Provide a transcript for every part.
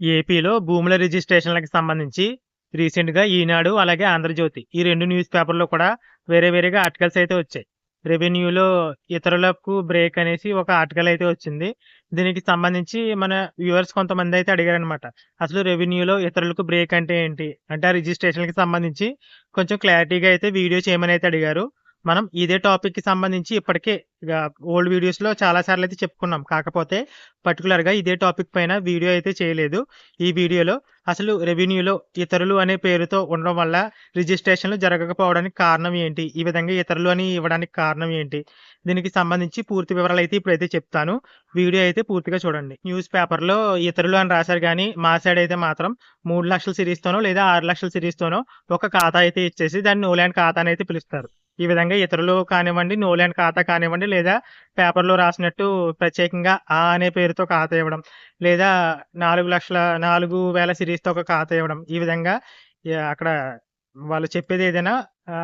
ఏపీలో భూముల రిజిస్ట్రేషన్‌లకి సంబంధించి రీసెంట్‌గా ఈనాడు, అలాగే ఆంధ్రజ్యోతి ఈ రెండు న్యూస్ పేపర్‌లో కూడా వేరే వేరేగా ఆర్టికల్స్ అయితే వచ్చాయి. రెవెన్యూలో ఇతరులకు బ్రేక్ అనేసి ఒక ఆర్టికల్ అయితే వచ్చింది. దీనికి సంబంధించి మన వ్యూవర్స్ కొంతమంది అయితే అడిగారనమాట. అసలు రెవెన్యూలో ఇతరులకు బ్రేక్ అంటే ఏంటి? అంటే ఆ రిజిస్ట్రేషన్కి సంబంధించి కొంచెం క్లారిటీగా అయితే వీడియో చేయమని అయితే అడిగారు. మనం ఇదే టాపిక్‌కి సంబంధించి ఇప్పటికే ఓల్డ్ వీడియోస్‌లో చాలా సార్లు అయితే చెప్పుకున్నాం. కాకపోతే పర్టిక్యులర్‌గా ఇదే టాపిక్ పైన వీడియో అయితే చేయలేదు. ఈ వీడియోలో అసలు రెవెన్యూలో ఇతరులు అనే పేరుతో ఉండడం వల్ల రిజిస్ట్రేషన్‌లు జరగకపోవడానికి కారణం ఏంటి? ఈ విధంగా ఇతరులు అని ఇవ్వడానికి కారణం ఏంటి? దీనికి సంబంధించి పూర్తి వివరాలు అయితే ఇప్పుడైతే చెప్తాను. వీడియో అయితే పూర్తిగా చూడండి. న్యూస్ పేపర్‌లో ఇతరులు అని రాశారు కానీ మా సైడ్ అయితే మాత్రం మూడు లక్షల సిరీస్‌తోనో లేదా ఆరు లక్షల సిరీస్‌తోనో ఒక ఖాతా అయితే ఇచ్చేసి దాన్ని నోలాండ్ ల్యాండ్ ఖాతా అని అయితే పిలుస్తారు. ఈ విధంగా ఇతరులు కానివ్వండి, నోలాండ్ ఖాతా కానివ్వండి, లేదా పేపర్‌లో రాసినట్టు ప్రత్యేకంగా ఆ అనే పేరుతో ఖాతా ఇవ్వడం, లేదా 4,00,000 4,000 సిరీస్‌తో ఒక ఖాతా ఇవ్వడం. ఈ విధంగా అక్కడ వాళ్ళు చెప్పేది ఏదైనా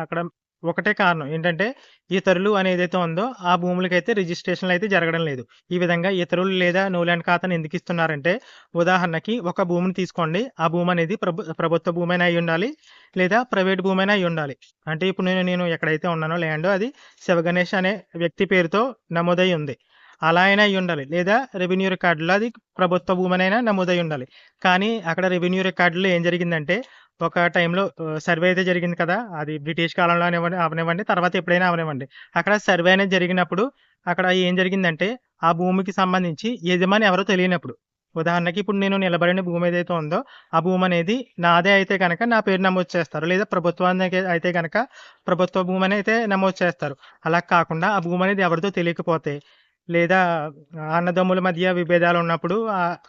అక్కడ ఒకటే కారణం ఏంటంటే, ఇతరులు అనేదైతే ఉందో ఆ భూములకైతే రిజిస్ట్రేషన్‌లు అయితే జరగడం లేదు. ఈ విధంగా ఇతరులు లేదా నో ల్యాండ్ ఖాతాను ఎందుకు ఇస్తున్నారంటే, ఉదాహరణకి ఒక భూమిని తీసుకోండి. ఆ భూమి అనేది ప్రభు ప్రభుత్వ భూమైనా అయ్యుండాలి, లేదా ప్రైవేట్ భూమైనా అయ్యుండాలి. అంటే ఇప్పుడు నేను నేను ఎక్కడైతే ఉన్నానో ల్యాండ్ అది శివగణేష్ అనే వ్యక్తి పేరుతో నమోదై ఉంది. అలా అయినా అయ్యుండాలి. లేదా రెవెన్యూ రికార్డులో అది ప్రభుత్వ భూమనైనా నమోదై ఉండాలి. కానీ అక్కడ రెవెన్యూ రికార్డులో ఏం జరిగిందంటే, ఒక టైంలో సర్వే అయితే జరిగింది కదా! అది బ్రిటిష్ కాలంలో అనివ్వండి అవనివ్వండి, తర్వాత ఎప్పుడైనా అవనివ్వండి. అక్కడ సర్వే అనేది జరిగినప్పుడు అక్కడ ఏం జరిగిందంటే, ఆ భూమికి సంబంధించి యజమాని ఎవరో తెలియనప్పుడు. ఉదాహరణకి ఇప్పుడు నేను నిలబడిన భూమి ఏదైతే ఉందో, ఆ భూమి అనేది నాదే అయితే కనుక నా పేరు నమోదు చేస్తారు. లేదా ప్రభుత్వానికి అయితే కనుక ప్రభుత్వ భూమి అయితే నమోదు చేస్తారు. అలా కాకుండా ఆ భూమి అనేది ఎవరిదో తెలియకపోతే, లేదా అన్నదమ్ముల మధ్య విభేదాలు ఉన్నప్పుడు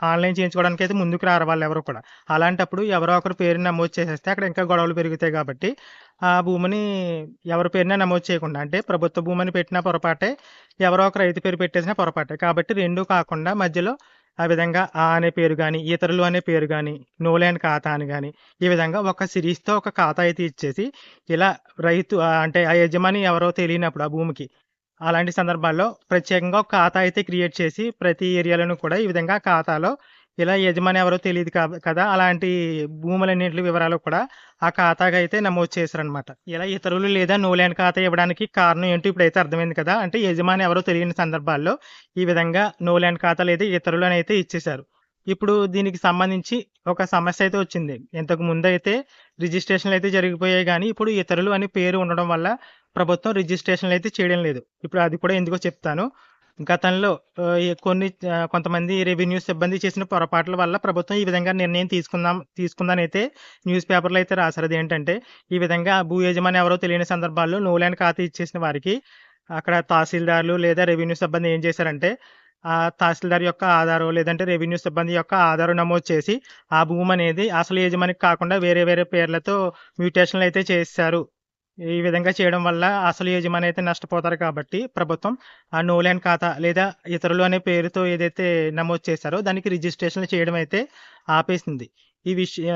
ఆన్లైన్ చేయించుకోవడానికి అయితే ముందుకు రారు వాళ్ళెవరు కూడా. అలాంటప్పుడు ఎవరో ఒకరు పేరుని నమోదు చేసేస్తే అక్కడ ఇంకా గొడవలు పెరుగుతాయి కాబట్టి, ఆ భూమిని ఎవరి పేరున నమోదు చేయకుండా అంటే ప్రభుత్వ భూమిని పెట్టినా పొరపాటే, ఎవరో ఒక రైతు పేరు పెట్టేసిన పొరపాటే. కాబట్టి రెండూ కాకుండా మధ్యలో ఆ విధంగా ఆ అనే పేరు కానీ ఇతరులు అనే పేరు కానీ నోలేని ఖాతా అని కానీ ఈ విధంగా ఒక సిరీస్‌తో ఒక ఖాతా అయితే ఇచ్చేసి, ఇలా రైతు అంటే ఆ యజమాని ఎవరో తెలియనప్పుడు ఆ భూమికి, అలాంటి సందర్భాల్లో ప్రత్యేకంగా ఒక ఖాతా అయితే క్రియేట్ చేసి, ప్రతి ఏరియాలోనూ కూడా ఈ విధంగా ఖాతాలో ఇలా యజమాని ఎవరో తెలియదు కదా! అలాంటి భూములన్నింటి వివరాలు కూడా ఆ ఖాతాకైతే నమోదు చేశారనమాట. ఇలా ఇతరులు లేదా నో ల్యాండ్ ఖాతా ఇవ్వడానికి కారణం ఏంటో ఇప్పుడైతే అర్థమైంది కదా! అంటే యజమాని ఎవరో తెలియని సందర్భాల్లో ఈ విధంగా నో ల్యాండ్ ఖాతా లేదా ఇతరులు అని అయితే ఇచ్చేశారు. ఇప్పుడు దీనికి సంబంధించి ఒక సమస్య అయితే వచ్చింది. ఇంతకు ముందు అయితే రిజిస్ట్రేషన్‌లు అయితే జరిగిపోయాయి కానీ ఇప్పుడు ఇతరులు అని పేరు ఉండడం వల్ల ప్రభుత్వం రిజిస్ట్రేషన్‌లు అయితే చేయడం లేదు. ఇప్పుడు అది కూడా ఎందుకో చెప్తాను. గతంలో కొన్ని కొంతమంది రెవెన్యూ సిబ్బంది చేసిన పొరపాట్ల వల్ల ప్రభుత్వం ఈ విధంగా నిర్ణయం తీసుకుందాం తీసుకుందనైతే న్యూస్ పేపర్‌లో అయితే రాశారు. ఏంటంటే ఈ విధంగా భూ యజమాని ఎవరో తెలియని సందర్భాల్లో నో ల్యాండ్ ఖాతా ఇచ్చేసిన వారికి అక్కడ తహసీల్దార్‌లు లేదా రెవెన్యూ సిబ్బంది ఏం చేశారంటే, ఆ తహసీల్దార్ యొక్క ఆధారం లేదంటే రెవెన్యూ సిబ్బంది యొక్క ఆధారం నమోదు చేసి, ఆ భూమి అనేది అసలు యజమానికి కాకుండా వేరే వేరే పేర్లతో మ్యూటేషన్‌లు అయితే చేశారు ఈ విధంగా చేయడం వల్ల అసలు యజమాని అయితే నష్టపోతారు కాబట్టి, ప్రభుత్వం ఆ నో ల్యాండ్ ఖాతా లేదా ఇతరులు అనే పేరుతో ఏదైతే నమోదు చేశారో దానికి రిజిస్ట్రేషన్ చేయడం అయితే ఆపేసింది. ఈ విషయ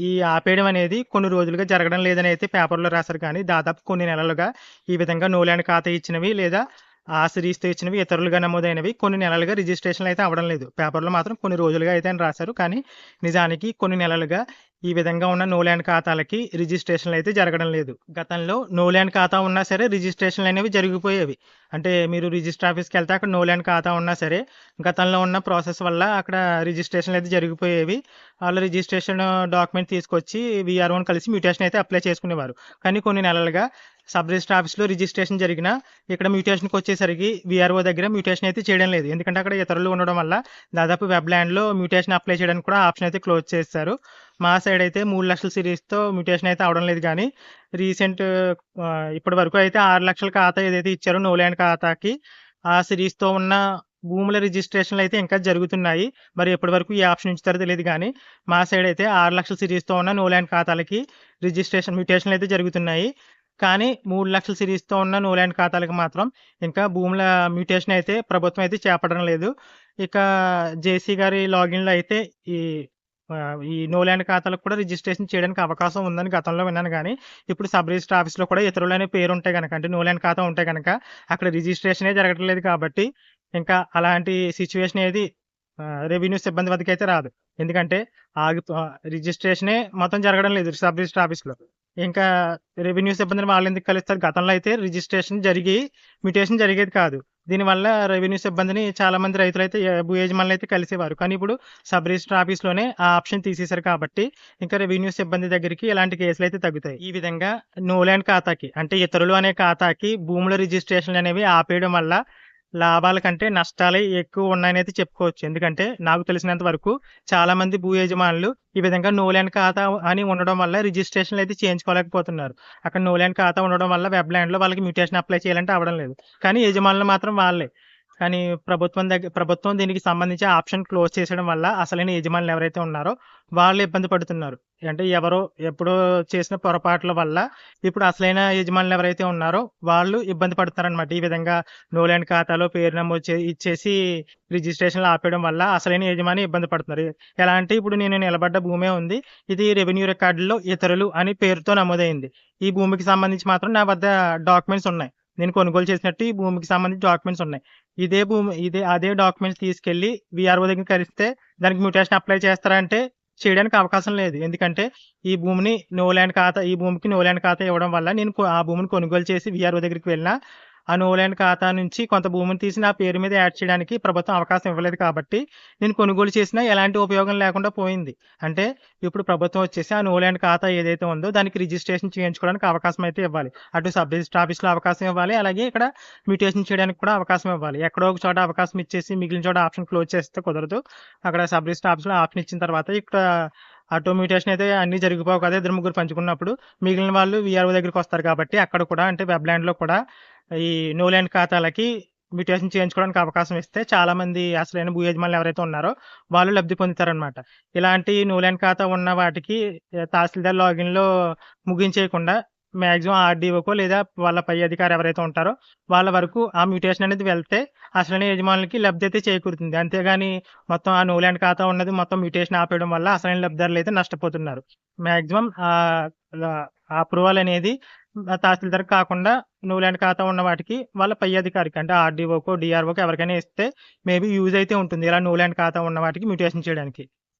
ఈ ఆపేయడం అనేది కొన్ని రోజులుగా జరగడం లేదని అయితే పేపర్‌లో రాశారు కానీ, దాదాపు కొన్ని నెలలుగా ఈ విధంగా నో ల్యాండ్ ఖాతా ఇచ్చినవి లేదా ఆ సిరీస్‌తో ఇచ్చినవి ఇతరులుగా నమోదైనవి కొన్ని నెలలుగా రిజిస్ట్రేషన్‌లు అయితే అవ్వడం లేదు. పేపర్‌లో మాత్రం కొన్ని రోజులుగా అయితే అని రాశారు. కానీ నిజానికి కొన్ని నెలలుగా ఈ విధంగా ఉన్న నో ల్యాండ్ ఖాతాలకి రిజిస్ట్రేషన్‌లు అయితే జరగడం లేదు. గతంలో నో ల్యాండ్ ఖాతా ఉన్నా సరే రిజిస్ట్రేషన్‌లు అనేవి జరిగిపోయేవి. అంటే మీరు రిజిస్టర్ ఆఫీస్కి వెళ్తే అక్కడ నో ల్యాండ్ ఖాతా ఉన్నా సరే, గతంలో ఉన్న ప్రాసెస్ వల్ల అక్కడ రిజిస్ట్రేషన్‌లు అయితే జరిగిపోయేవి. వాళ్ళు రిజిస్ట్రేషన్ డాక్యుమెంట్ తీసుకొచ్చి వీఆర్ఓని కలిసి మ్యూటేషన్ అయితే అప్లై చేసుకునేవారు. కానీ కొన్ని నెలలుగా సబ్ రిజిస్టర్ ఆఫీస్‌లో రిజిస్ట్రేషన్ జరిగినా, ఇక్కడ మ్యూటేషన్‌కొచ్చేసరికి విఆర్ఓ దగ్గర మ్యూటేషన్ అయితే చేయడం లేదు. ఎందుకంటే అక్కడ ఇతరులు ఉండడం వల్ల దాదాపు వెబ్ ల్యాండ్‌లో మ్యూటేషన్ అప్లై చేయడానికి కూడా ఆప్షన్ అయితే క్లోజ్ చేస్తారు మా సైడ్ అయితే మూడు లక్షల సిరీస్‌తో మ్యూటేషన్ అయితే అవడం లేదు కానీ రీసెంట్ ఇప్పటి వరకు అయితే 6,00,000 ఖాతా ఏదైతే ఇచ్చారో నో ల్యాండ్ ఖాతాకి, ఆ సిరీస్‌తో ఉన్న భూముల రిజిస్ట్రేషన్‌లు అయితే ఇంకా జరుగుతున్నాయి. మరి ఎప్పటి వరకు ఈ ఆప్షన్ ఉంచుతారో తెలియదు కానీ మా సైడ్ అయితే ఆరు లక్షల సిరీస్‌తో ఉన్న నో ల్యాండ్ ఖాతాలకి రిజిస్ట్రేషన్ మ్యూటేషన్‌లు అయితే జరుగుతున్నాయి. కానీ మూడు లక్షల సిరీస్‌తో ఉన్న నో ల్యాండ్ ఖాతాలకు మాత్రం ఇంకా భూముల మ్యూటేషన్ అయితే ప్రభుత్వం అయితే చేపట్టడం లేదు. ఇక జేసీ గారి లాగిన్‌లో అయితే ఈ ఈ నో ల్యాండ్ ఖాతాలకు కూడా రిజిస్ట్రేషన్ చేయడానికి అవకాశం ఉందని గతంలో విన్నాను కానీ ఇప్పుడు సబ్ రిజిస్టర్ ఆఫీస్‌లో కూడా ఇతరులనే పేరు ఉంటే కనుక అంటే నో ల్యాండ్ ఖాతా ఉంటే కనుక అక్కడ రిజిస్ట్రేషనే జరగట్లేదు కాబట్టి, ఇంకా అలాంటి సిచ్యువేషన్ ఏది రెవెన్యూ సిబ్బంది వద్దకైతే రాదు. ఎందుకంటే ఆగి రిజిస్ట్రేషనే మొత్తం జరగడం లేదు సబ్ రిజిస్టర్ ఆఫీస్‌లో. ఇంకా రెవెన్యూ సిబ్బందిని వాళ్ళెందుకు కలుస్తారు? గతంలో అయితే రిజిస్ట్రేషన్ జరిగి మ్యూటేషన్ జరిగేది కాదు. దీనివల్ల రెవెన్యూ సిబ్బందిని చాలామంది రైతులైతే అయితే భూ యజమానులైతే కలిసేవారు. కానీ ఇప్పుడు సబ్ రిజిస్టర్ ఆఫీస్‌లోనే ఆ ఆప్షన్ తీసేశారు కాబట్టి ఇంకా రెవెన్యూ సిబ్బంది దగ్గరికి ఇలాంటి కేసులు అయితే తగ్గుతాయి. ఈ విధంగా నో ల్యాండ్ ఖాతాకి అంటే ఇతరులు అనే ఖాతాకి భూముల రిజిస్ట్రేషన్లు అనేవి ఆపేయడం వల్ల లాభాల కంటే నష్టాలే ఎక్కువ ఉన్నాయనైతే చెప్పుకోవచ్చు. ఎందుకంటే నాకు తెలిసినంత వరకు చాలా మంది భూ యజమానులు ఈ విధంగా నో ఖాతా అని ఉండడం వల్ల రిజిస్ట్రేషన్‌లయితే చేయించుకోలేకపోతున్నారు. అక్కడ నో ఖాతా ఉండడం వల్ల వెబ్ ల్యాండ్‌లో వాళ్ళకి మ్యూటేషన్ అప్లై చేయాలంటే అవ్వడం లేదు. కానీ యజమానులు మాత్రం వాళ్ళే. కానీ ప్రభుత్వం దగ్గర ప్రభుత్వం దీనికి సంబంధించి ఆప్షన్ క్లోజ్ చేసడం వల్ల అసలైన యజమానులు ఎవరైతే ఉన్నారో వాళ్ళు ఇబ్బంది పడుతున్నారు. అంటే ఎవరో ఎప్పుడో చేసిన పొరపాట్ల వల్ల ఇప్పుడు అసలైన యజమానులు ఎవరైతే ఉన్నారో వాళ్ళు ఇబ్బంది పడుతున్నారనమాట. ఈ విధంగా నోలాండ్ ఖాతాలో పేరు నమోదు చే ఇచ్చేసి రిజిస్ట్రేషన్‌లు ఆపేయడం వల్ల అసలైన యజమాని ఇబ్బంది పడుతున్నారు. ఎలా అంటే ఇప్పుడు నేను నిలబడ్డ భూమే ఉంది. ఇది రెవెన్యూ రికార్డులో ఇతరులు అని పేరుతో నమోదైంది. ఈ భూమికి సంబంధించి మాత్రం నా వద్ద డాక్యుమెంట్స్ ఉన్నాయి. నేను కొనుగోలు చేసినట్టు ఈ భూమికి సంబంధించి డాక్యుమెంట్స్ ఉన్నాయి. ఇదే భూమి ఇదే అదే డాక్యుమెంట్స్ తీసుకెళ్ళి విఆర్ఓ దగ్గర కలిస్తే దానికి మ్యూటేషన్ అప్లై చేస్తారంటే చేయడానికి అవకాశం లేదు. ఎందుకంటే ఈ భూమిని నో ల్యాండ్ ఖాతా ఈ భూమికి నో ల్యాండ్ ఖాతా ఇవ్వడం వల్ల నేను ఆ భూమిని కొనుగోలు చేసి వీఆర్ఓ దగ్గరికి వెళ్ళినా ఆ నోలాండ్ ఖాతా నుంచి కొంత భూమిని తీసి నా పేరు మీద యాడ్ చేయడానికి ప్రభుత్వం అవకాశం ఇవ్వలేదు కాబట్టి నేను కొనుగోలు చేసినా ఎలాంటి ఉపయోగం లేకుండా పోయింది. అంటే ఇప్పుడు ప్రభుత్వం వచ్చేసి ఆ నోలాండ్ ఖాతా ఏదైతే ఉందో దానికి రిజిస్ట్రేషన్ చేయించుకోవడానికి అవకాశం అయితే ఇవ్వాలి. అటు సబ్ రిజిస్టర్ ఆఫీస్‌లో అవకాశం ఇవ్వాలి. అలాగే ఇక్కడ మ్యూటేషన్ చేయడానికి కూడా అవకాశం ఇవ్వాలి. ఎక్కడో ఒక చోట అవకాశం ఇచ్చేసి మిగిలిన చోట ఆప్షన్ క్లోజ్ చేస్తే కుదరదు. అక్కడ సబ్ రిజిస్టర్ ఆఫీస్‌లో ఆప్షన్ ఇచ్చిన తర్వాత ఇక్కడ ఆటో మ్యుటేషన్ అయితే అన్నీ జరిగిపోవు కదా! ఇద్దరు ముగ్గురు పంచుకున్నప్పుడు మిగిలిన వాళ్ళు వీఆర్ఓ దగ్గరికి వస్తారు కాబట్టి అక్కడ కూడా అంటే వెబ్ ల్యాండ్‌లో కూడా ఈ నో ల్యాండ్ ఖాతాలకి మ్యూటేషన్ చేయించుకోవడానికి అవకాశం ఇస్తే చాలామంది అసలైన భూ యజమానులు ఎవరైతే ఉన్నారో వాళ్ళు లబ్ధి పొందుతారనమాట. ఇలాంటి నో ల్యాండ్ ఖాతా ఉన్న వాటికి తహసీల్దార్ లాగిన్‌లో ముగించేయకుండా మ్యాక్సిమం ఆర్‌డీఓకో లేదా వాళ్ళ పై అధికారి ఎవరైతే ఉంటారో వాళ్ళ వరకు ఆ మ్యూటేషన్ అనేది వెళ్తే అసలైన యజమానులకి లబ్ధి అయితే చేకూరుతుంది. అంతేగాని మొత్తం ఆ నో ల్యాండ్ ఖాతా ఉన్నది మొత్తం మ్యూటేషన్ ఆపేయడం వల్ల అసలైన లబ్ధిదారులు అయితే నష్టపోతున్నారు. మ్యాక్సిమం అప్రూవల్ అనేది తహసీల్దార్ కాకుండా న్యూలాండ్ ల్యాండ్ ఖాతా ఉన్న వాటికి వాళ్ళ పై అధికారికి అంటే ఆర్‌డీఓకో, డిఆర్ఓకో ఎవరికైనా ఇస్తే మేబీ యూజ్ అయితే ఉంటుంది. ఇలా న్యూలాండ్ ల్యాండ్ ఖాతా ఉన్న వాటికి మ్యూటేషన్ చేయడానికి.